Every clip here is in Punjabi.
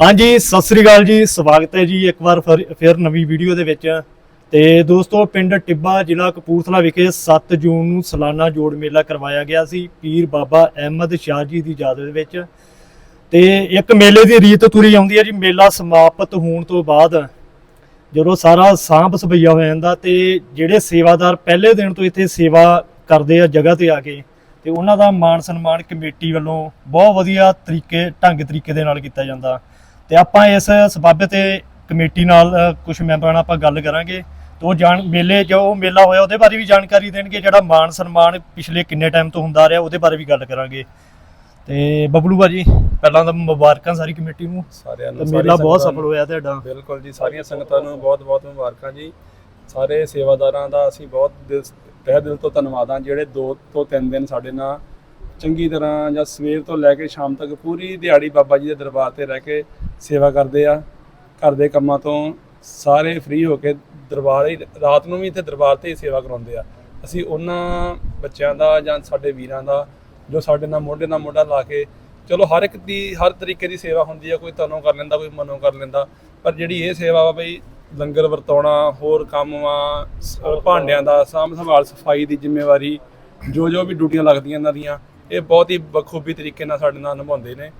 ਹਾਂਜੀ, ਸਤਿ ਸ੍ਰੀ ਅਕਾਲ ਜੀ, ਸਵਾਗਤ ਹੈ ਜੀ ਇੱਕ ਵਾਰ ਫਿਰ ਫਿਰ ਨਵੀਂ ਵੀਡੀਓ ਦੇ ਵਿੱਚ। ਤੇ ਦੋਸਤੋ, ਪਿੰਡ ਟਿੱਬਾ ਜ਼ਿਲ੍ਹਾ ਕਪੂਰਥਲਾ ਵਿਖੇ 7 ਜੂਨ ਨੂੰ ਸਾਲਾਨਾ ਜੋੜ ਮੇਲਾ ਕਰਵਾਇਆ ਗਿਆ ਸੀ, ਪੀਰ ਬਾਬਾ ਅਹਿਮਦ ਸ਼ਾਹ ਜੀ ਦੀ ਯਾਦ ਦੇ ਵਿੱਚ। ਤੇ ਇੱਕ ਮੇਲੇ ਦੀ ਰੀਤ ਤੁਰੀ ਆਉਂਦੀ ਹੈ ਜੀ, ਮੇਲਾ ਸਮਾਪਤ ਹੋਣ ਤੋਂ ਬਾਅਦ। ਜਦੋਂ ਸਾਰਾ ਸਾਂਭ ਸਭਈਆ ਹੋ ਜਾਂਦਾ ਤੇ ਜਿਹੜੇ ਸੇਵਾਦਾਰ ਪਹਿਲੇ ਦਿਨ ਤੋਂ ਇੱਥੇ ਸੇਵਾ ਕਰਦੇ ਆ, ਜਗ੍ਹਾ ਤੇ ਆ ਕੇ, ਤੇ ਉਹਨਾਂ ਦਾ ਮਾਣ ਸਨਮਾਨ ਕਮੇਟੀ ਵੱਲੋਂ ਬਹੁਤ ਵਧੀਆ ਤਰੀਕੇ, ਢੰਗ ਤਰੀਕੇ ਦੇ ਨਾਲ ਕੀਤਾ ਜਾਂਦਾ। ਤੇ ਆਪਾਂ ਇਸ ਸਬੱਬ ਤੇ ਕਮੇਟੀ ਨਾਲ ਕੁਝ ਮੈਂਬਰਾਂ ਨਾਲ ਆਪਾਂ ਗੱਲ ਕਰਾਂਗੇ ਤੇ ਉਹ ਜਾਣ ਮੇਲੇ ਜੋ ਮੇਲਾ ਹੋਇਆ ਉਹਦੇ ਬਾਰੇ ਵੀ ਜਾਣਕਾਰੀ ਦੇਣਗੇ ਜਿਹੜਾ ਮਾਣ ਸਨਮਾਨ ਪਿਛਲੇ ਕਿੰਨੇ ਟਾਈਮ ਤੋਂ ਹੁੰਦਾ ਰਿਹਾ ਉਹਦੇ ਬਾਰੇ ਵੀ ਗੱਲ ਕਰਾਂਗੇ। ਤੇ ਬਬਲੂ ਭਾਜੀ ਪਹਿਲਾਂ ਤਾਂ ਮੁਬਾਰਕਾਂ ਸਾਰੀ ਕਮੇਟੀ ਨੂੰ। ਸਾਰਿਆਂ ਨੂੰ ਮੇਲਾ ਬਹੁਤ ਸਫਲ ਹੋਇਆ ਤੁਹਾਡਾ। ਬਿਲਕੁਲ ਜੀ ਸਾਰੀਆਂ ਸੰਗਤਾਂ ਨੂੰ ਬਹੁਤ-ਬਹੁਤ ਮੁਬਾਰਕਾਂ ਜੀ। ਸਾਰੇ ਸੇਵਾਦਾਰਾਂ ਦਾ ਅਸੀਂ ਬਹੁਤ ਦਿਲ ਤਹਿ ਦਿਲ ਤੋਂ ਧੰਨਵਾਦ ਜਿਹੜੇ 2 ਤੋਂ 3 ਦਿਨ ਸਾਡੇ ਨਾਲ ਚੰਗੀ ਤਰ੍ਹਾਂ ਜਾਂ ਸਵੇਰ ਤੋਂ ਲੈ ਕੇ ਸ਼ਾਮ ਤੱਕ ਪੂਰੀ ਦਿਹਾੜੀ ਬਾਬਾ ਜੀ ਦੇ ਦਰਬਾਰ ਤੇ ਰਹਿ ਕੇ ਸੇਵਾ ਕਰਦੇ ਆ। ਘਰ ਦੇ ਕੰਮਾਂ ਤੋਂ ਸਾਰੇ ਫ੍ਰੀ ਹੋ ਕੇ ਦਰਬਾਰ ਹੀ ਰਾਤ ਨੂੰ ਵੀ ਇੱਥੇ ਦਰਬਾਰ ਤੇ ਹੀ ਸੇਵਾ ਕਰਾਉਂਦੇ ਆ। ਅਸੀਂ ਉਹਨਾਂ ਬੱਚਿਆਂ ਦਾ ਜਾਂ ਸਾਡੇ ਵੀਰਾਂ ਦਾ ਜੋ ਸਾਡੇ ਨਾਲ ਮੋਢੇ ਨਾਲ ਮੋਢਾ ਲਾ ਕੇ ਚਲੋ ਹਰ ਇੱਕ ਦੀ ਹਰ ਤਰੀਕੇ ਦੀ ਸੇਵਾ ਹੁੰਦੀ ਆ ਕੋਈ ਤਨੋਂ ਕਰ ਲੈਂਦਾ ਕੋਈ ਮਨੋਂ ਕਰ ਲੈਂਦਾ ਪਰ ਜਿਹੜੀ ਇਹ ਸੇਵਾ ਵਾ ਬਈ ਲੰਗਰ ਵਰਤਾਉਣਾ ਹੋਰ ਕੰਮ ਵਾ ਭਾਂਡਿਆਂ ਦਾ ਸਾਂਭ ਸੰਭਾਲ ਸਫ਼ਾਈ ਦੀ ਜ਼ਿੰਮੇਵਾਰੀ ਜੋ ਜੋ ਵੀ ਡਿਊਟੀਆਂ ਲੱਗਦੀਆਂ ਇਹਨਾਂ ਦੀਆਂ ਇਹ ਬਹੁਤ ਹੀ ਬਖੂਬੀ ਤਰੀਕੇ ਨਾਲ ਸਾਡੇ ਨਾਲ ਨਿਭਾਉਂਦੇ ਨੇ।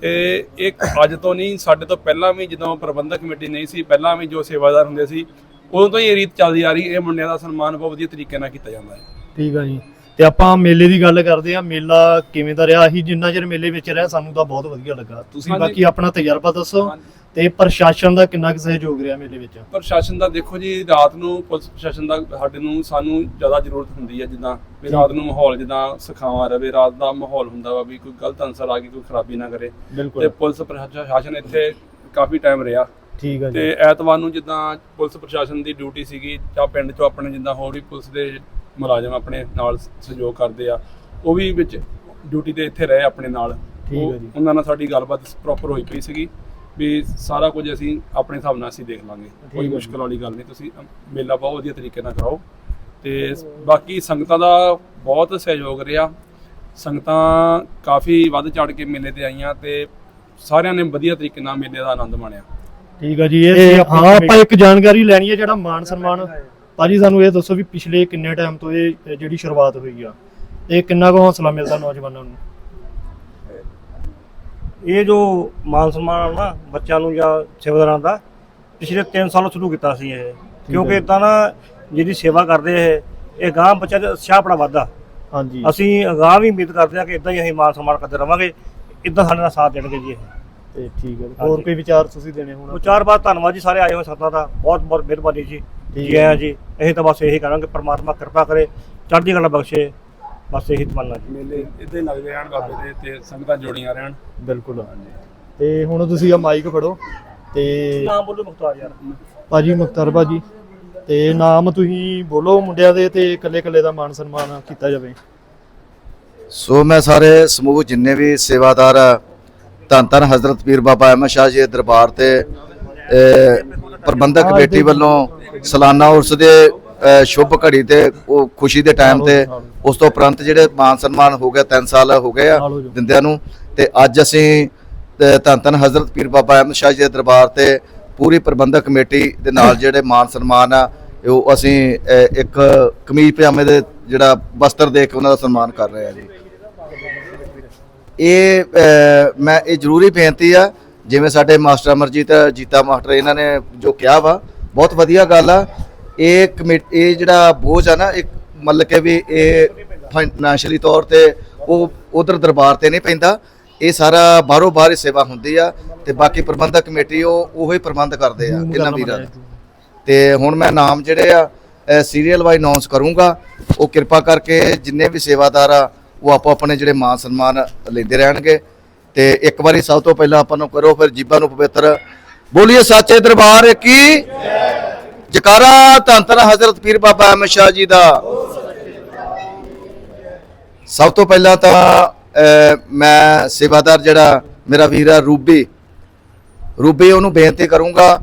ਤੇ ਇਹ ਅੱਜ ਤੋਂ ਨਹੀਂ, ਸਾਡੇ ਤੋਂ ਪਹਿਲਾਂ ਵੀ ਜਦੋਂ ਪ੍ਰਬੰਧਕ ਕਮੇਟੀ ਨਹੀਂ ਸੀ, ਪਹਿਲਾਂ ਵੀ ਜੋ ਸੇਵਾਦਾਰ ਹੁੰਦੇ ਸੀ, ਉਦੋਂ ਤੋਂ ਹੀ ਇਹ ਰੀਤ ਚੱਲਦੀ ਆ ਰਹੀ, ਇਹ ਮੁੰਡਿਆਂ ਦਾ ਸਨਮਾਨ ਬਹੁਤ ਵਧੀਆ ਤਰੀਕੇ ਨਾਲ ਕੀਤਾ ਜਾਂਦਾ ਹੈ। ਠੀਕ ਆ ਜੀ। ਤੇ ਆਪਾਂ ਮੇਲੇ ਦੀ ਗੱਲ ਕਰਦੇ ਆ ਮੇਲਾ ਕਿਵੇਂ ਦਾ ਰਿਹਾ? ਅਸੀਂ ਜਿੰਨਾ ਚਿਰ ਮੇਲੇ ਵਿੱਚ ਰਿਹਾ ਸਾਨੂੰ ਤਾਂ ਬਹੁਤ ਵਧੀਆ ਲੱਗਾ। ਤੁਸੀਂ। ਬਾਕੀ ਆਪਣਾ ਤਜਰਬਾ ਦੱਸੋ ਤੇ ਪ੍ਰਸ਼ਾਸਨ ਦਾ ਕਿੰਨਾ ਕੁ ਸਹਿਯੋਗ ਰਿਹਾ ਮੇਲੇ ਵਿੱਚ? ਪ੍ਰਸ਼ਾਸਨ ਦਾ ਦੇਖੋ ਜੀ ਰਾਤ ਨੂੰ ਪੁਲਿਸ ਪ੍ਰਸ਼ਾਸਨ ਦਾ ਸਾਡੇ ਨੂੰ ਸਾਨੂੰ ਜ਼ਿਆਦਾ ਜ਼ਰੂਰਤ ਹੁੰਦੀ ਹੈ ਜਿੱਦਾਂ ਵੀ ਰਾਤ ਨੂੰ ਮਾਹੌਲ ਜਿੱਦਾਂ ਸਖਾਵਾਂ ਰਵੇ ਰਾਤ ਦਾ ਮਾਹੌਲ ਹੁੰਦਾ ਵਾ ਵੀ ਕੋਈ ਗਲਤ ਅਨਸਰ ਆ ਕੇ ਕੋਈ ਖਰਾਬੀ ਨਾ ਕਰੇ। ਤੇ ਪੁਲਿਸ ਪ੍ਰਸ਼ਾਸਨ ਇੱਥੇ ਕਾਫੀ ਟਾਈਮ ਰਿਹਾ। ਠੀਕ ਆ ਜੀ। ਤੇ ਐਤਵਾਰ ਨੂੰ ਜਿੱਦਾਂ ਪੁਲਿਸ ਪ੍ਰਸ਼ਾਸਨ ਦੀ ਡਿਊਟੀ ਸੀਗੀ ਜਾਂ ਪਿੰਡ ਚੋਂ ਆਪਣੇ ਜਿੱਦਾਂ ਹੋਰ ਵੀ ਪੁਲਿਸ ਦੇ ਮੁਲਾਜ਼ਮ ਆਪਣੇ ਨਾਲ ਸਹਿਯੋਗ ਕਰਦੇ ਆ ਉਹ ਵੀ ਵਿੱਚ ਡਿਊਟੀ ਤੇ ਇੱਥੇ ਰਹੇ ਆਪਣੇ ਨਾਲ। ਠੀਕ ਉਹ- ਹੈ ਜੀ। ਉਹਨਾਂ ਨਾਲ ਸਾਡੀ ਗੱਲਬਾਤ ਪ੍ਰੋਪਰ ਹੋਈ ਪਈ ਸੀਗੀ ਵੀ ਸਾਰਾ ਕੁਝ ਅਸੀਂ ਆਪਣੇ ਹਿਸਾਬ ਨਾਲ ਅਸੀਂ ਦੇਖ ਲਾਂਗੇ। ਕੋਈ। ਮੁਸ਼ਕਲ ਵਾਲੀ ਗੱਲ ਨਹੀਂ ਤੁਸੀਂ ਮੇਲਾ ਬਹੁਤ ਵਧੀਆ ਤਰੀਕੇ ਨਾਲ ਕਰਾਓ। ਤੇ ਬਾਕੀ ਸੰਗਤਾਂ ਦਾ ਬਹੁਤ ਸਹਿਯੋਗ ਰਿਹਾ। ਸੰਗਤਾਂ ਕਾਫੀ ਵੱਧ ਚੜ ਕੇ ਮੇਲੇ ਤੇ ਆਈਆਂ ਤੇ ਸਾਰਿਆਂ ਨੇ ਵਧੀਆ ਤਰੀਕੇ ਨਾਲ ਮੇਲੇ ਦਾ ਆਨੰਦ ਮਾਣਿਆ। ਠੀਕ ਆ ਜੀ ਇਹ ਹਾਂ ਆਪਾਂ ਇੱਕ ਜਾਣਕਾਰੀ ਲੈਣੀ ਹੈ ਜਿਹੜਾ ਮਾਨ ਸਨਮਾਨ ਭਾਜੀ ਸਾਨੂੰ ਇਹ ਦੱਸੋ ਵੀ ਪਿਛਲੇ ਕਿੰਨੇ ਟਾਈਮ ਤੋਂ ਇਹ ਇਹ ਜਿਹੜੀ ਸ਼ੁਰੂਆਤ ਹੋਈ ਆ ਤੇ ਕਿੰਨਾ ਕੁ ਹੌਸਲਾ ਮਿਲਦਾ ਨੌਜਵਾਨਾਂ ਨੂੰ? ਇਹ ਜੋ ਮਾਨ ਸਨਮਾਨ ਆ ਨਾ ਬੱਚਿਆਂ ਨੂੰ ਜਾਂ ਸੇਵਾਦਾਰਾਂ ਦਾ ਪਿਛਲੇ 3 ਸਾਲੋਂ ਸ਼ੁਰੂ ਕੀਤਾ ਸੀ ਇਹ। ਕਿਉਂਕਿ ਇਦਾਂ ਨਾ ਜਿਹਦੀ ਸੇਵਾ ਕਰਦੇ ਇਹ ਇਹ ਗਾਂ ਬੱਚਿਆਂ ਦਾ ਉਤਸ਼ਾਹ ਬੜਾ ਵੱਧਦਾ। ਹਾਂਜੀ। ਅਸੀਂ ਅਗਾਂਹ ਵੀ ਉਮੀਦ ਕਰਦੇ ਹਾਂ ਕਿ ਇਦਾਂ ਹੀ ਅਸੀਂ ਮਾਨ ਸਨਮਾਨ ਕਰਦੇ ਰਵਾਂਗੇ ਇਦਾਂ ਸਾਡੇ ਨਾਲ ਸਾਥ ਦੇਣਗੇ ਜੀ ਇਹ। ਤੇ ਠੀਕ ਹੈ। ਹੋਰ ਕੋਈ ਵਿਚਾਰ ਤੁਸੀਂ ਦੇਣੇ ਹੋਣ? ਉਹ ਚਾਰ ਬਾਰ ਧੰਨਵਾਦ ਜੀ ਸਾਰੇ ਆਏ ਹੋਏ ਸੰਤਾਂ ਦਾ। ਬਹੁਤ ਬਹੁਤ ਮਿਹਰਬਾਨੀ ਜੀ। ਠੀਕ ਹੈ ਜੀ। ਅਸੀਂ ਤਾਂ ਬਸ ਇਹੀ ਕਰਾਂਗੇ ਪ੍ਰਮਾਤਮਾ ਕਿਰਪਾ ਕਰੇ ਚੜ੍ਹਦੀ ਕਲਾ ਬਖਸ਼ੇ। ਬਸ ਇਹੀ ਤਮੰਨਾ ਜੀ। ਮੇਲੇ ਇਦਾਂ ਹੀ ਲੱਗਦੇ ਰਹਿਣ ਬਾਬੇ ਦੇ ਤੇ ਸੰਗਤਾਂ ਜੋੜੀਆਂ ਰਹਿਣ। ਬਿਲਕੁਲ। ਤੇ ਹੁਣ ਤੁਸੀਂ ਆ ਮਾਈਕ ਫੜੋ ਤੇ ਨਾਮ ਬੋਲੋ ਮੁਖਤਾਰ ਯਾਰ। ਭਾਜੀ ਮੁਖਤਾਰ ਭਾਜੀ ਤੇ ਨਾਮ ਤੁਸੀਂ ਬੋਲੋ ਮੁੰਡਿਆਂ ਦੇ ਤੇ ਇਕੱਲੇ ਇਕੱਲੇ ਦਾ ਮਾਨ ਸਨਮਾਨ ਕੀਤਾ ਜਾਵੇ। ਸੋ ਮੈਂ ਸਾਰੇ ਸਮੂਹ ਜਿੰਨੇ ਵੀ ਸੇਵਾਦਾਰ ਆ, ਧੰਨ ਧੰਨ ਹਜ਼ਰਤ ਪੀਰ ਬਾਬਾ ਅਹਿਮਦ ਸ਼ਾਹ ਜੀ ਦੇ ਦਰਬਾਰ ਤੇ ਪ੍ਰਬੰਧਕ ਕਮੇਟੀ ਵੱਲੋਂ ਸਾਲਾਨਾ ਉਰਸ ਦੇ ਸ਼ੁਭ ਘੜੀ ਤੇ ਉਹ ਖੁਸ਼ੀ ਦੇ ਟਾਈਮ ਤੇ ਉਸ ਤੋਂ ਉਪਰੰਤ ਜਿਹੜੇ ਮਾਨ ਸਨਮਾਨ ਹੋ ਗਿਆ 3 ਸਾਲ ਹੋ ਗਏ ਆ। ਦਿੰਦਿਆਂ ਨੂੰ ਤੇ ਅੱਜ ਅਸੀਂ ਧੰਨ ਧੰਨ ਹਜ਼ਰਤ ਪੀਰ ਬਾਬਾ ਅਹਿਮਦ ਸ਼ਾਹ ਜੀ ਦੇ ਦਰਬਾਰ ਤੇ ਪੂਰੀ ਪ੍ਰਬੰਧਕ ਕਮੇਟੀ ਦੇ ਨਾਲ ਜਿਹੜੇ ਮਾਨ ਸਨਮਾਨ ਆ ਉਹ ਅਸੀਂ ਇੱਕ ਕਮੀਜ਼ ਪਜਾਮੇ ਦੇ ਜਿਹੜਾ ਵਸਤਰ ਦੇ ਕੇ ਉਹਨਾਂ ਦਾ ਸਨਮਾਨ ਕਰ ਰਹੇ ਆ ਜੀ ਇਹ ਮੈਂ ਇਹ ਜ਼ਰੂਰੀ ਬੇਨਤੀ ਆ ਜਿਵੇਂ ਸਾਡੇ ਮਾਸਟਰ ਅਮਰਜੀਤ ਜੀਤਾ ਮਾਸਟਰ ਇਹਨਾਂ ਨੇ ਜੋ ਕਿਹਾ ਵਾ ਬਹੁਤ ਵਧੀਆ ਗੱਲ ਆ। ਇਹ ਕਮੇ ਇਹ ਜਿਹੜਾ ਬੋਝ ਆ ਨਾ ਇੱਕ ਮਤਲਬ ਕਿ ਵੀ ਇਹ ਫਾਈਨੈਂਸ਼ੀਅਲੀ ਤੌਰ ਤੇ ਉਹ ਉਧਰ ਦਰਬਾਰ ਤੇ ਨਹੀਂ ਪੈਂਦਾ। ਇਹ ਸਾਰਾ ਬਾਹਰੋਂ ਬਾਹਰ ਹੀ ਸੇਵਾ ਹੁੰਦੀ ਆ ਤੇ ਬਾਕੀ ਪ੍ਰਬੰਧਕ ਕਮੇਟੀ ਉਹ ਉਹੋ ਹੀ ਪ੍ਰਬੰਧ ਕਰਦੇ ਆ ਇਹਨਾਂ ਵੀਰਾਂ ਦਾ ਤੇ। ਹੁਣ ਮੈਂ ਨਾਮ ਜਿਹੜੇ ਆ ਸੀਰੀਅਲ ਵਾਈ ਅਨਾਉਂਸ ਕਰੂੰਗਾ। ਉਹ ਕਿਰਪਾ ਕਰਕੇ ਜਿੰਨੇ ਵੀ ਸੇਵਾਦਾਰ ਆ ਉਹ ਆਪੋ ਆਪਣੇ ਜਿਹੜੇ ਮਾਨ ਸਨਮਾਨ ਲੈਂਦੇ ਰਹਿਣਗੇ। ਤੇ ਇੱਕ ਵਾਰੀ ਸਭ ਤੋਂ ਪਹਿਲਾਂ ਆਪਾਂ ਨੂੰ ਕਰੋ ਫਿਰ ਜੀਬਾਂ ਨੂੰ ਪਵਿੱਤਰ ਬੋਲੀਏ ਸੱਚੇ ਦਰਬਾਰ ਕੀ ਜਕਾਰਾ ਧੰਨ ਹਜ਼ਰਤ ਪੀਰ ਬਾਬਾ ਅਹਿਮਦ ਸ਼ਾਹ ਜੀ ਦਾ। ਸਭ ਤੋਂ ਪਹਿਲਾਂ ਤਾਂ ਮੈਂ ਸੇਵਾਦਾਰ ਜਿਹੜਾ ਮੇਰਾ ਵੀਰ ਆ ਰੂਬੀ। ਰੂਬੀ, ਉਹਨੂੰ ਬੇਨਤੀ ਕਰੂੰਗਾ,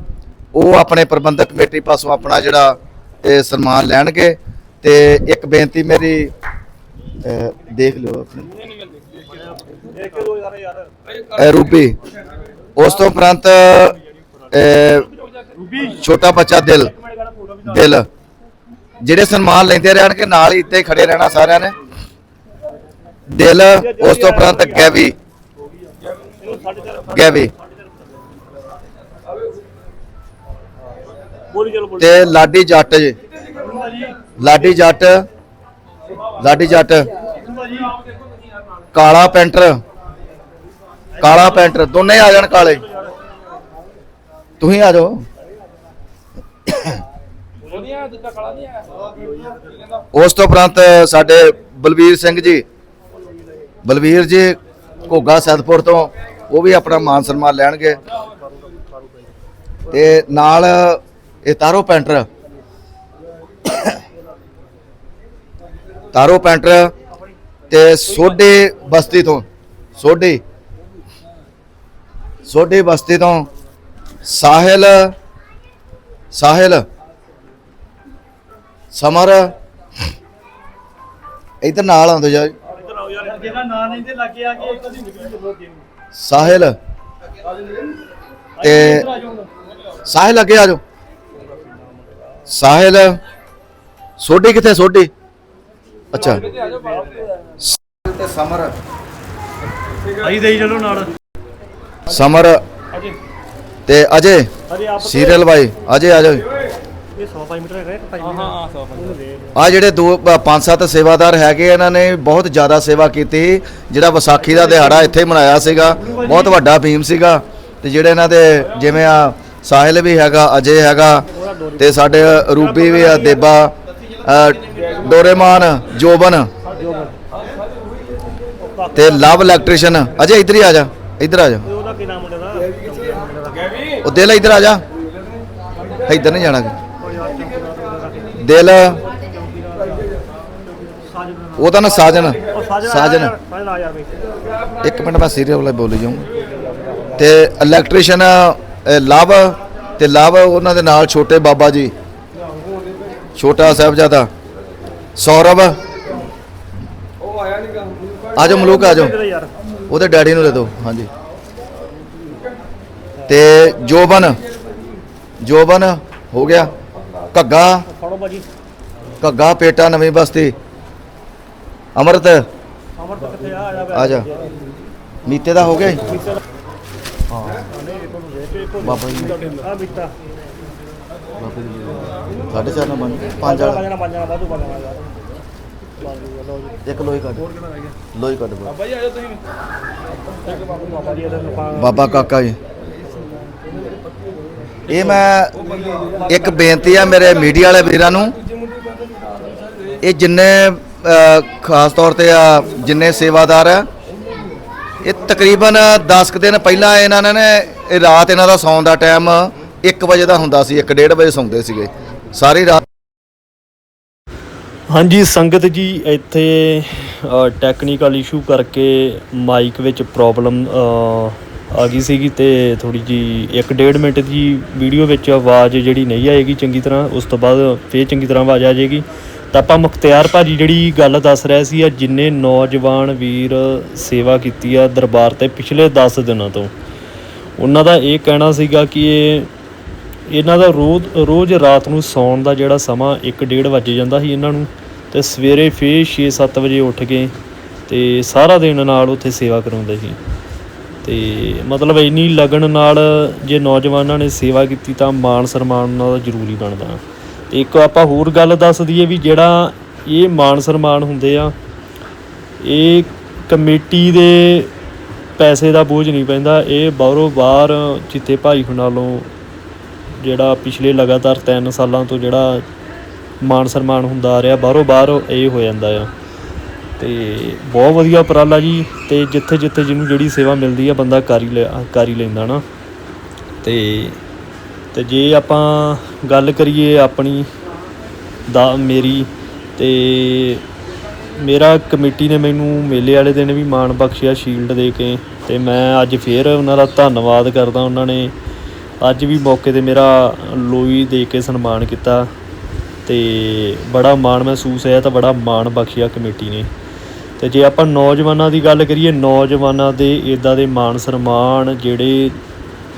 ਉਹ ਆਪਣੇ ਪ੍ਰਬੰਧਕ ਕਮੇਟੀ ਪਾਸੋਂ ਆਪਣਾ ਜਿਹੜਾ ਇਹ ਸਨਮਾਨ ਲੈਣਗੇ। ਤੇ ਇੱਕ ਬੇਨਤੀ ਮੇਰੀ ਦੇਖ ਲਿਓ ਆਪਣੇ। ਰੂਬੀ, ਉਸ ਤੋਂ ਉਪਰੰਤ ਛੋਟਾ ਬੱਚਾ ਦਿਲ ਦਿਲ। ਜਿਹੜੇ ਸਨਮਾਨ ਲੈਂਦੇ ਰਹਿਣਗੇ, ਨਾਲ ਹੀ ਇੱਥੇ ਖੜੇ ਰਹਿਣਾ ਸਾਰਿਆਂ ਨੇ। ਦਿਲ, ਉਸ ਤੋਂ ਉਪਰੰਤ ਗੈਵੀ। ਗੈਵੀ। ਬੋਲੀ ਚਲੋ ਤੇ ਲਾਡੀ ਜੱਟ ਜੀ। ਲਾਡੀ ਜੱਟ ਲਾਡੀ ਜੱਟ। ਕਾਲਾ ਪੈਂਟਰ। ਕਾਲਾ ਪੈਂਟਰ, ਦੋਨੇ ਆ ਜਾਣ ਕਾਲੇ। ਤੁਸੀਂ ਆ ਜਾਓ। ਉਸ ਤੋਂ ਉਪਰੰਤ ਸਾਡੇ ਬਲਵੀਰ ਸਿੰਘ ਜੀ, ਬਲਵੀਰ ਜੀ, ਘੋਗਾ ਸੈਦਪੁਰ ਤੋਂ, ਉਹ ਵੀ ਆਪਣਾ ਮਾਨ ਸਨਮਾਨ ਲੈਣਗੇ। ਤੇ ਨਾਲ ਇਹ ਤਾਰੋ ਪੈਂਟਰ। ਤਾਰੋ ਪੈਂਟਰ ਤੇ ਸੋਡੇ ਬਸਤੀ ਤੋਂ ਸੋਡੇ ਸੋਡੇ ਬਸਤੀ ਤੋਂ ਸਾਹਿਲ ਸਾਹਿਲ ਸਮਰ। ਇਧਰ ਨਾਲ ਆਉਂਦੇ ਜਾ। ਜਿਹੜਾ ਨਾਂ ਨਹੀਂ ਤੇ ਲੱਗੇ ਆ ਕਿ ਇੱਕ ਦੀ ਨਿਕਲੀ ਸਾਹਿਲ। ਤੇ ਸਾਹਿਲ ਅੱਗੇ ਆ ਜਾਓ। ਸਾਹਿਲ ਸੋਢੀ ਕਿੱਥੇ ਸੋਢੀ? ਅੱਛਾ। ਸਾਹਿਲ ਤੇ ਸਮਰ। ਆਈ ਦੇਈ ਚਲੋ ਨਾਲ। ਸਮਰ। ਅਜੇ ਤੇ ਅਜੇ ਸੀਰੀਅਲ ਬਾਈ ਅਜੇ ਆ ਜਾਓ। ਇਹ 105 ਮੀਟਰ ਹੈਗਾ ਇੱਕ 5 ਹਾਂ ਹਾਂ 105 ਆ। ਜਿਹੜੇ ਦੋ ਪੰਜ ਸੱਤ ਸੇਵਾਦਾਰ ਹੈਗੇ ਇਹਨਾਂ ਨੇ ਬਹੁਤ ਜ਼ਿਆਦਾ ਸੇਵਾ ਕੀਤੀ। ਜਿਹੜਾ ਵਿਸਾਖੀ ਦਾ ਦਿਹਾੜਾ ਇੱਥੇ ਮਨਾਇਆ ਸੀਗਾ ਬਹੁਤ ਵੱਡਾ ਭੀਮ ਸੀਗਾ। ਤੇ ਜਿਹੜੇ ਇਹਨਾਂ ਦੇ ਜਿਵੇਂ ਆ ਸਾਹਿਲ ਵੀ ਹੈਗਾ ਅਜੇ ਹੈਗਾ ਤੇ ਸਾਡੇ ਰੂਬੀ ਵੀ ਆ ਦੇਬਾ ਡੋਰੇਮਾਨ ਜੋਬਨ। ਤੇ ਲਵ ਇਲੈਕਟ੍ਰੀਸ਼ੀਅਨ ਅਜੇ ਇੱਧਰ ਹੀ ਆ ਜਾ ਇੱਧਰ ਆ ਜਾ। ਉਹਦਾ ਕੀ ਨਾਮ ਉਹ ਦਿਲ ਇੱਧਰ ਆ ਜਾ। ਇੱਧਰ ਨਹੀਂ ਜਾਣਾ ਦਿਲ। ਉਹਦਾ ਨਾ ਸਾਜਨ। ਉਹ ਸਾਜਨ। ਸਾਜਨ ਸਾਜਨ ਇੱਕ ਮਿੰਟ ਮੈਂ ਸੀਰੀਅਲ ਵਾਲਾ ਬੋਲੀ ਜਾਊਂ। ਤੇ ਇਲੈਕਟ੍ਰੀਸ਼ੀਅਨ ਲਵ, ਤੇ ਲਵ ਉਹਨਾਂ ਦੇ ਨਾਲ ਛੋਟੇ ਬਾਬਾ ਜੀ। ਛੋਟਾ ਸਾਹਿਬਜ਼ਾਦਾ। ਸੌਰਵ। ਆ ਜਾਓ ਮਲੂਕ ਆ ਜਾਓ ਕਿਹੜਾ ਯਾਰ ਉਹਦੇ ਡੈਡੀ ਨੂੰ ਦੇ ਦਿਓ। ਹਾਂਜੀ। ਤੇ ਜੋਬਨ ਜੋਬਨ ਹੋ ਗਿਆ। ਘੱਗਾ ਫੜੋ ਬਾਜੀ ਘੱਗਾ ਪੇਟਾ ਨਵੀਂ ਬਸਤੀ। ਅਮਰਤ। ਅਮਰ ਤੋਂ ਕਿੱਥੇ ਆ ਆ ਜਾ। ਆ ਜਾ ਮੀਤੇ ਦਾ ਹੋ ਗਿਆ ਜੀ? ਬਾਬਾ ਜੀ ਆ ਬਿੱਤਾ ਸਾਢੇ ਚਾਰ ਨਾ ਬਣ ਪੰਜ ਵਾਲਾ। ਪੰਜਣਾ ਪੰਜਣਾ ਵਾਧੂ ਪੰਜਣਾ ਯਾਰ ਜੀ ਇੱਕ ਲੋਈ ਕੱਢ। ਲੋਈ ਕੱਢ। ਬਾਬਾ ਜੀ ਇਹਦਾ ਨਪਾ ਬਾਬਾ ਕਾਕਾ ਜੀ। ਇਹ ਮੈਂ ਇੱਕ ਬੇਨਤੀ ਆ ਮੇਰੇ ਮੀਡੀਆ ਵਾਲੇ ਵੀਰਾਂ ਨੂੰ। ਇਹ ਜਿੰਨੇ ਖਾਸ ਤੌਰ ਤੇ ਆ ਜਿੰਨੇ ਸੇਵਾਦਾਰ ਆ, ਇਹ ਤਕਰੀਬਨ 10 ਕੁ ਦਿਨ ਪਹਿਲਾਂ ਇਹਨਾਂ ਨੇ ਨਾ ਇਹ ਰਾਤ ਇਹਨਾਂ ਦਾ ਸੌਣ ਦਾ ਟਾਈਮ 1 ਵਜੇ ਦਾ ਹੁੰਦਾ ਸੀ 1:30 ਵਜੇ ਸੌਂਦੇ ਸੀਗੇ। ਸਾਰੀ ਰਾਤ ਹਾਂਜੀ, ਸੰਗਤ ਜੀ, ਇੱਥੇ ਟੈਕਨੀਕਲ ਇਸ਼ੂ ਕਰਕੇ ਮਾਈਕ ਵਿੱਚ ਪ੍ਰੋਬਲਮ ਆ ਗਈ ਸੀਗੀ ਤੇ ਥੋੜੀ ਜੀ 1.5 ਮਿੰਟ ਦੀ ਵੀਡੀਓ ਵਿੱਚ ਆਵਾਜ਼ ਜਿਹੜੀ ਨਹੀਂ ਆਏਗੀ ਚੰਗੀ ਤਰ੍ਹਾਂ, ਉਸ ਤੋਂ ਬਾਅਦ ਫੇਰ ਚੰਗੀ ਤਰ੍ਹਾਂ ਆਵਾਜ਼ ਆ ਜਾਏਗੀ। ਤਾਂ ਆਪਾਂ ਮੁਖਤਿਆਰ ਭਾਜੀ ਜਿਹੜੀ ਗੱਲ ਦੱਸ ਰਿਹਾ ਸੀ ਆ ਜਿੰਨੇ ਨੌਜਵਾਨ ਵੀਰ ਸੇਵਾ ਕੀਤੀ ਆ ਦਰਬਾਰ ਤੇ ਪਿਛਲੇ 10 ਦਿਨਾਂ ਤੋਂ, ਉਹਨਾਂ ਦਾ ਇਹ ਕਹਿਣਾ ਸੀਗਾ ਕਿ ਇਹ, ਇਹਨਾਂ ਦਾ ਰੋਜ਼ ਰੋਜ਼ ਰਾਤ ਨੂੰ ਸੌਣ ਦਾ ਜਿਹੜਾ ਸਮਾਂ 1:30 ਵੱਜ ਜਾਂਦਾ ਸੀ ਇਹਨਾਂ ਨੂੰ, ਤੇ ਸਵੇਰੇ ਫੇਰ 6-7 ਵਜੇ ਉੱਠ ਕੇ ਤੇ ਸਾਰਾ ਦਿਨ ਨਾਲ ਉੱਥੇ ਸੇਵਾ ਕਰਾਉਂਦੇ ਸੀ। ਤੇ ਮਤਲਬ ਇੰਨੀ ਲਗਨ ਨਾਲ ਜੇ ਨੌਜਵਾਨਾਂ ਨੇ ਸੇਵਾ ਕੀਤੀ ਤਾਂ ਮਾਣ ਸਨਮਾਨ ਉਹਨਾਂ ਦਾ ਜ਼ਰੂਰੀ ਬਣਦਾ। ਤੇ ਇੱਕ ਆਪਾਂ ਹੋਰ ਗੱਲ ਦੱਸ ਦਈਏ ਵੀ ਜਿਹੜਾ ਇਹ ਮਾਣ ਸਨਮਾਨ ਹੁੰਦੇ ਆ, ਇਹ ਕਮੇਟੀ ਦੇ ਪੈਸੇ ਦਾ ਬੋਝ ਨਹੀਂ ਪੈਂਦਾ, ਇਹ ਬਾਹਰੋਂ ਬਾਹਰ ਜਿੱਤੇ ਭਾਈ ਹੁਣਾਂ ਨਾਲੋਂ ਜਿਹੜਾ ਪਿਛਲੇ ਲਗਾਤਾਰ 3 ਸਾਲਾਂ ਤੋਂ ਜਿਹੜਾ ਮਾਨ ਸਨਮਾਨ ਹੁੰਦਾ ਆ ਰਿਹਾ, ਬਾਹਰੋਂ ਬਾਹਰ ਇਹ ਹੋ ਜਾਂਦਾ ਆ। ਤੇ ਬਹੁਤ ਵਧੀਆ ਉਪਰਾਲਾ ਜੀ ਤੇ ਜਿੱਥੇ ਜਿੱਥੇ ਜਿਹਨੂੰ ਜਿਹੜੀ ਸੇਵਾ ਮਿਲਦੀ ਆ ਬੰਦਾ ਕਰ ਹੀ ਲੈ- ਕਰ ਹੀ ਲੈਂਦਾ ਨਾ। ਤੇ ਤੇ ਜੇ ਆਪਾਂ ਗੱਲ ਕਰੀਏ ਆਪਣੀ ਦਾ ਮੇਰੀ ਤੇ ਮੇਰਾ ਕਮੇਟੀ ਨੇ ਮੈਨੂੰ ਮੇਲੇ ਵਾਲੇ ਦਿਨ ਵੀ ਮਾਣ ਬਖਸ਼ਿਆ ਸ਼ੀਲਡ ਦੇ ਕੇ ਤੇ ਮੈਂ ਅੱਜ ਫੇਰ ਉਹਨਾਂ ਦਾ ਧੰਨਵਾਦ ਕਰਦਾ ਉਹਨਾਂ ਨੇ। ਅੱਜ ਵੀ ਮੌਕੇ ਤੇ ਮੇਰਾ ਲੋਈ ਦੇ ਕੇ ਸਨਮਾਨ ਕੀਤਾ ਤੇ ਬੜਾ ਮਾਣ ਮਹਿਸੂਸ ਹੋਇਆ ਤਾਂ ਬੜਾ ਮਾਣ ਬਖਸ਼ਿਆ ਕਮੇਟੀ ਨੇ। ਤੇ ਜੇ ਆਪਾਂ ਨੌਜਵਾਨਾਂ ਦੀ ਗੱਲ ਕਰੀਏ ਨੌਜਵਾਨਾਂ ਦੇ ਇਦਾਂ ਦੇ ਮਾਣ ਸਨਮਾਨ ਜਿਹੜੇ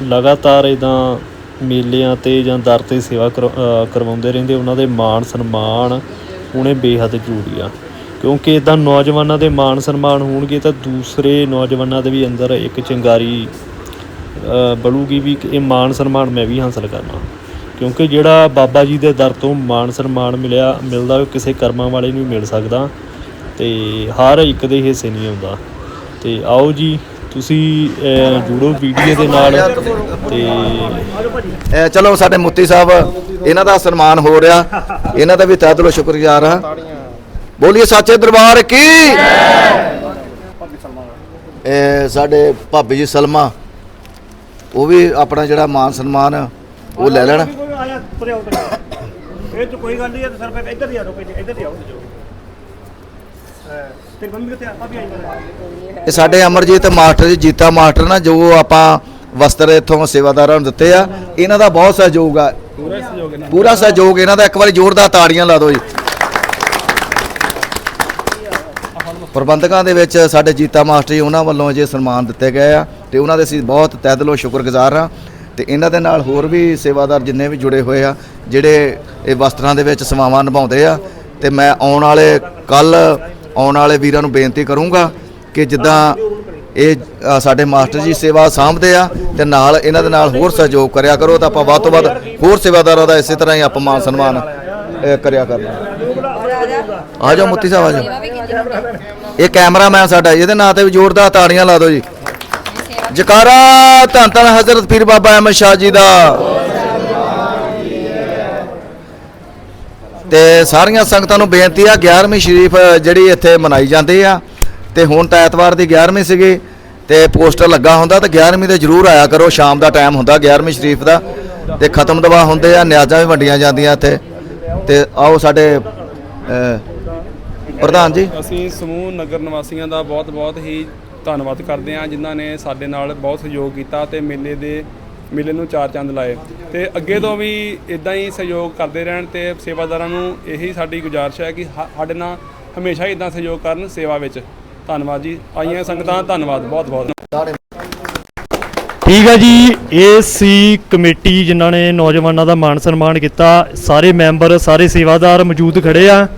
ਲਗਾਤਾਰ ਇਦਾਂ ਮੇਲਿਆਂ ਤੇ ਜਾਂ ਦਰ ਤੇ ਸੇਵਾ ਕਰਵਾ- ਕਰਵਾਉਂਦੇ ਰਹਿੰਦੇ ਉਹਨਾਂ ਦੇ ਮਾਣ ਸਨਮਾਨ ਹੋਣੇ ਬੇਹੱਦ ਜ਼ਰੂਰੀ ਆ। ਕਿਉਂਕਿ ਇਦਾਂ ਨੌਜਵਾਨਾਂ ਦੇ ਮਾਣ ਸਨਮਾਨ ਹੋਣਗੇ ਤਾਂ ਦੂਸਰੇ ਨੌਜਵਾਨਾਂ ਦੇ ਵੀ ਅੰਦਰ ਇੱਕ ਚਿੰਗਾਰੀ ਅ, ਬਲੂਗੀ ਵੀ ਇਹ ਮਾਣ ਸਨਮਾਨ ਮੈਂ ਵੀ ਹਾਸਲ ਕਰਨਾ। ਕਿਉਂਕਿ ਜਿਹੜਾ ਬਾਬਾ ਜੀ ਦੇ ਦਰ ਤੋਂ ਮਾਣ ਸਨਮਾਨ ਮਿਲਿਆ ਮਿਲਦਾ ਉਹ ਕਿਸੇ ਕਰਮਾਂ ਵਾਲੇ ਨੂੰ ਹੀ ਮਿਲ ਸਕਦਾ। ਤੇ ਹਰ ਇੱਕ ਦੇ ਹਿੱਸੇ ਨਹੀਂ ਆਉਂਦਾ ਤੇ ਆਓ ਜੀ ਤੁਸੀਂ ਜੁੜੋ ਵੀਡੀਓ ਦੇ ਨਾਲ। ਤੇ ਚਲੋ ਸਾਡੇ ਮੁੱਤੀ ਸਾਹਿਬ ਇਹਨਾਂ ਦਾ ਸਨਮਾਨ ਹੋ ਰਿਹਾ। ਇਹਨਾਂ ਦਾ ਵੀ ਤਹਿ ਦਿਲੋਂ ਸ਼ੁਕਰਗੁਜ਼ਾਰ ਹਾਂ। ਬੋਲੀਏ ਸੱਚੇ ਦਰਬਾਰ ਕੀ? ਇਹ ਸਾਡੇ ਭਾਬੀ ਜੀ ਸਲਮਾ ਉਹ ਵੀ ਆਪਣਾ ਜਿਹੜਾ ਮਾਨ ਸਨਮਾਨ ਉਹ ਲੈ ਲੈਣ। ਆਓ। ਇਹ ਤਾਂ ਕੋਈ ਗੱਲ ਨਹੀਂ ਹੈ ਸਰ ਫਿਰ ਇੱਧਰ ਹੀ ਆ ਰੋ ਕੋਈ ਇੱਧਰ ਹੀ ਆਓ ਮੰਮੀ ਕਿੱਥੇ ਆ ਆਈ ਇਹ ਸਾਡੇ ਅਮਰਜੀਤ ਮਾਸਟਰ ਜੀ ਜੀਤਾ ਮਾਸਟਰ ਨਾ ਜੋ ਆਪਾਂ ਵਸਤਰ ਇੱਥੋਂ ਸੇਵਾਦਾਰਾਂ ਨੂੰ ਦਿੱਤੇ ਆ ਇਹਨਾਂ ਦਾ ਬਹੁਤ ਸਹਿਯੋਗ ਆ। ਪੂਰਾ ਸਹਿਯੋਗ ਇਹਨਾਂ ਪੂਰਾ ਸਹਿਯੋਗ ਇਹਨਾਂ ਦਾ। ਇੱਕ ਵਾਰੀ ਜ਼ੋਰਦਾਰ ਤਾੜੀਆਂ ਲਾ ਦਿਓ ਜੀ। ਪ੍ਰਬੰਧਕਾਂ ਦੇ ਵਿੱਚ ਸਾਡੇ ਜੀਤਾ ਮਾਸਟਰ ਜੀ ਉਹਨਾਂ ਵੱਲੋਂ ਜੇ ਸਨਮਾਨ ਦਿੱਤੇ ਗਏ ਆ ਤੇ ਉਹਨਾਂ ਦੇ ਅਸੀਂ ਬਹੁਤ ਤਹਿ ਦਿਲੋਂ ਸ਼ੁਕਰਗੁਜ਼ਾਰ ਹਾਂ। ਤੇ ਇਹਨਾਂ ਦੇ ਨਾਲ ਹੋਰ ਵੀ ਸੇਵਾਦਾਰ ਜਿੰਨੇ ਵੀ ਜੁੜੇ ਹੋਏ ਆ ਜਿਹੜੇ ਇਹ ਵਸਤਰਾਂ ਦੇ ਵਿੱਚ ਸੇਵਾਵਾਂ ਨਿਭਾਉਂਦੇ ਆ ਤੇ ਮੈਂ ਆਉਣ ਵਾਲੇ ਕੱਲ ਆਉਣ ਵਾਲੇ ਵੀਰਾਂ ਨੂੰ ਬੇਨਤੀ ਕਰੂੰਗਾ ਕਿ ਜਿੱਦਾਂ ਇਹ ਸਾਡੇ ਮਾਸਟਰ ਜੀ ਸੇਵਾ ਸਾਂਭਦੇ ਆ ਤੇ ਨਾਲ ਇਹਨਾਂ ਦੇ ਨਾਲ ਹੋਰ ਸਹਿਯੋਗ ਕਰਿਆ ਕਰੋ ਤਾਂ ਆਪਾਂ ਵੱਧ ਤੋਂ ਵੱਧ ਹੋਰ ਸੇਵਾਦਾਰਾਂ ਦਾ ਇਸੇ ਤਰ੍ਹਾਂ ਹੀ ਆਪਾਂ ਮਾਨ ਸਨਮਾਨ ਕਰਿਆ ਕਰਨਾ। ਆ ਜਾਓ ਮੁੱਤੀ ਸਾਹਿਬ, ਆ ਜਾਓ। ਇਹ ਕੈਮਰਾਮੈਨ ਸਾਡਾ, ਇਹਦੇ ਨਾਂ ਤੇ ਵੀ ਜ਼ੋਰਦਾਰ ਤਾੜੀਆਂ ਲਾ ਦਿਓ ਜੀ। ਜਕਾਰਾ ਧੰਨ ਧੰਨ ਹਜ਼ਰਤ ਪੀਰ ਬਾਬਾ ਅਹਿਮਦ ਸ਼ਾਹ ਜੀ ਦਾ। ਤੇ ਸਾਰੀਆਂ ਸੰਗਤਾਂ ਨੂੰ ਬੇਨਤੀ ਆ 11ਵੀਂ ਸ਼ਰੀਫ ਜਿਹੜੀ ਇੱਥੇ ਮਨਾਈ ਜਾਂਦੀ ਆ, ਤੇ ਹੁਣ ਤਾਂ ਐਤਵਾਰ ਦੀ 11ਵੀਂ ਸੀਗੀ, ਤੇ ਪੋਸਟਰ ਲੱਗਾ ਹੁੰਦਾ, ਤਾਂ 11ਵੀਂ ਤੇ ਜ਼ਰੂਰ ਆਇਆ ਕਰੋ, ਸ਼ਾਮ ਦਾ ਟਾਈਮ ਹੁੰਦਾ 11ਵੀਂ ਸ਼ਰੀਫ ਦਾ, ਤੇ ਖਤਮ ਦਵਾ ਹੁੰਦੇ ਆ, ਨਿਆਜ਼ਾਂ ਵੀ ਵੰਡੀਆਂ ਜਾਂਦੀਆਂ ਇੱਥੇ, ਤੇ ਆਓ ਸਾਡੇ ਪ੍ਰਧਾਨ ਜੀ। ਅਸੀਂ ਸਮੂਹ ਨਗਰ ਨਿਵਾਸੀਆਂ ਦਾ ਬਹੁਤ-ਬਹੁਤ ਹੀ ਧੰਨਵਾਦ ਕਰਦੇ ਹਾਂ, ਜਿਨ੍ਹਾਂ ਨੇ ਸਾਡੇ ਨਾਲ ਬਹੁਤ ਸਹਿਯੋਗ ਕੀਤਾ ਤੇ ਮੇਲੇ ਦੇ ਮੇਲੇ ਨੂੰ ਚਾਰ ਚੰਦ ਲਾਏ। ਤੇ ਅੱਗੇ ਤੋਂ ਵੀ ਇਦਾਂ ਹੀ ਸਹਿਯੋਗ ਕਰਦੇ ਰਹਿਣ ਤੇ ਸੇਵਾਦਾਰਾਂ ਨੂੰ ਇਹੀ ਸਾਡੀ ਗੁਜ਼ਾਰਿਸ਼ ਹੈ ਕਿ ਹਾ- ਸਾਡੇ ਨਾਲ ਹਮੇਸ਼ਾ ਹੀ ਇਦਾਂ ਸਹਿਯੋਗ ਕਰਨ ਸੇਵਾ ਵਿੱਚ। ਧੰਨਵਾਦ ਜੀ। ਆਈਆਂ ਸੰਗਤਾਂ ਧੰਨਵਾਦ। ਬਹੁਤ-ਬਹੁਤ ਠੀਕ ਹੈ ਜੀ, ਇਹ ਸੀ ਕਮੇਟੀ ਜਿਨ੍ਹਾਂ ਨੇ ਨੌਜਵਾਨਾਂ ਦਾ ਮਾਣ ਸਨਮਾਨ ਕੀਤਾ। ਸਾਰੇ ਮੈਂਬਰ, ਸਾਰੇ ਸੇਵਾਦਾਰ ਮੌਜੂਦ ਖੜੇ ਆ।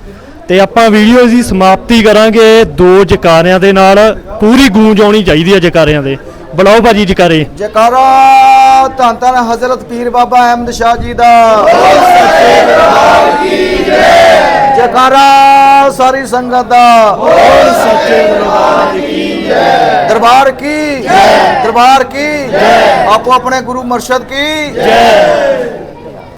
ਤੇ ਆਪਾਂ ਵੀਡੀਓ ਦੀ ਸਮਾਪਤੀ ਕਰਾਂਗੇ। ਦੋ ਜਕਾਰਿਆਂ ਦੇ ਨਾਲ ਪੂਰੀ ਗੂੰਜ ਆਉਣੀ ਚਾਹੀਦੀ ਹੈ ਜਕਾਰਿਆਂ ਦੇ। ਬੁਲਾਓ ਭਾਜੀ ਜਕਾਰੇ। ਜਕਾਰਾ, ਧੰਨ ਧੰਨ ਹਜ਼ਰਤ ਪੀਰ ਬਾਬਾ ਅਹਿਮਦ ਸ਼ਾਹ ਜੀ ਦਾ। ਜਕਾਰਾ, ਸਾਰੀ ਸੰਗਤ ਦਾ। ਹੋਰ ਸੱਚੇ ਦਰਬਾਰ ਕੀ? ਜੈ ਦਰਬਾਰ ਕੀ? ਜੈ ਦਰਬਾਰ ਕੀ ਜੈ ਆਪੋ ਆਪਣੇ ਗੁਰੂ ਮਰਸ਼ਦ ਕੀ? ਜੈ